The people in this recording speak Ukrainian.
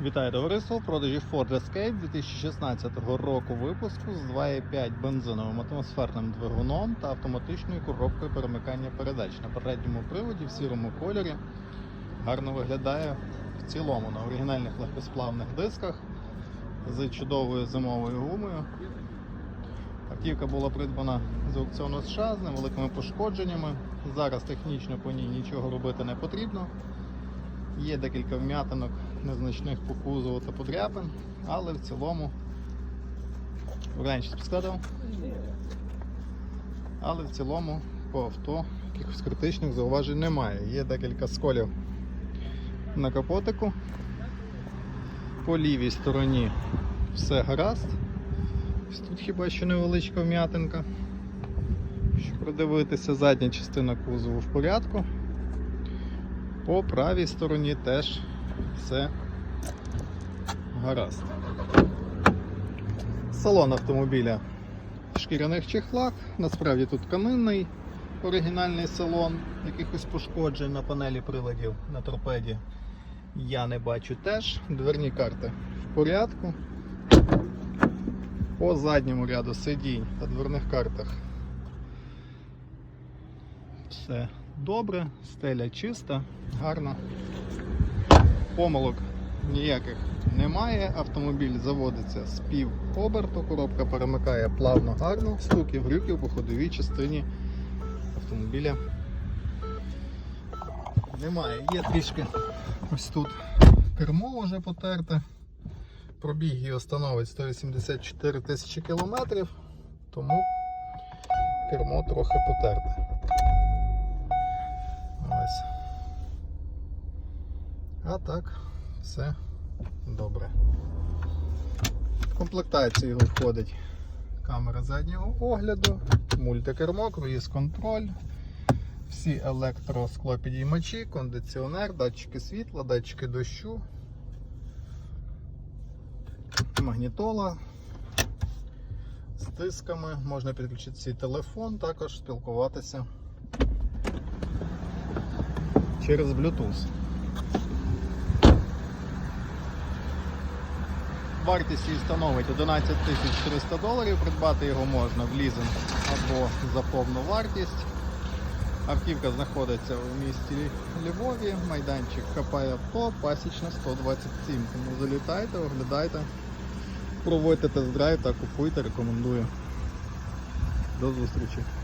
Вітаю товариство! В продажі Ford Escape 2016 року випуску з 2,5 бензиновим атмосферним двигуном та автоматичною коробкою перемикання передач на передньому приводі в сірому кольорі. Гарно виглядає в цілому на оригінальних легкосплавних дисках з чудовою зимовою гумою. Автівка була придбана з аукціону США з невеликими пошкодженнями. Зараз технічно по ній нічого робити не потрібно. Є декілька вм'ятинок незначних по кузову та подряпин, але в цілому вранці підскладав. Але в цілому по авто якихось критичних зауважень немає. Є декілька сколів на капотику. По лівій стороні все гаразд. Тут хіба що невеличка вм'ятинка. Щоб придивитися, задня частина кузову в порядку. По правій стороні теж все гаразд. Салон автомобіля в шкіряних чехлах. Насправді тут тканинний оригінальний салон. Якихось пошкоджень на панелі приладів на торпеді я не бачу теж. Дверні карти в порядку. По задньому ряду сидінь та дверних картах все добре, стеля чиста, гарна. Помилок ніяких немає. Автомобіль заводиться з пів оберту, коробка перемикає плавно, гарно, стуків, грюків по ходовій частині автомобіля немає. Є трішки ось тут кермо вже потерте. Пробіг його становить 184 тисячі кілометрів, тому кермо трохи потерте. А так, все добре. В комплектацію його входить камера заднього огляду, мультикермо, круїз контроль, всі електросклопідіймачі, кондиціонер, датчики світла, датчики дощу, магнітола з тисками, можна підключити свій телефон, також спілкуватися через Bluetooth. Вартість її становить 11 300 доларів. Придбати його можна в лізинг або за повну вартість. Автівка знаходиться в місті Львові, майданчик Хапай авто, пасічна 127. Тому залітайте, оглядайте, проводьте тест-драйв та купуйте, рекомендую. До зустрічі!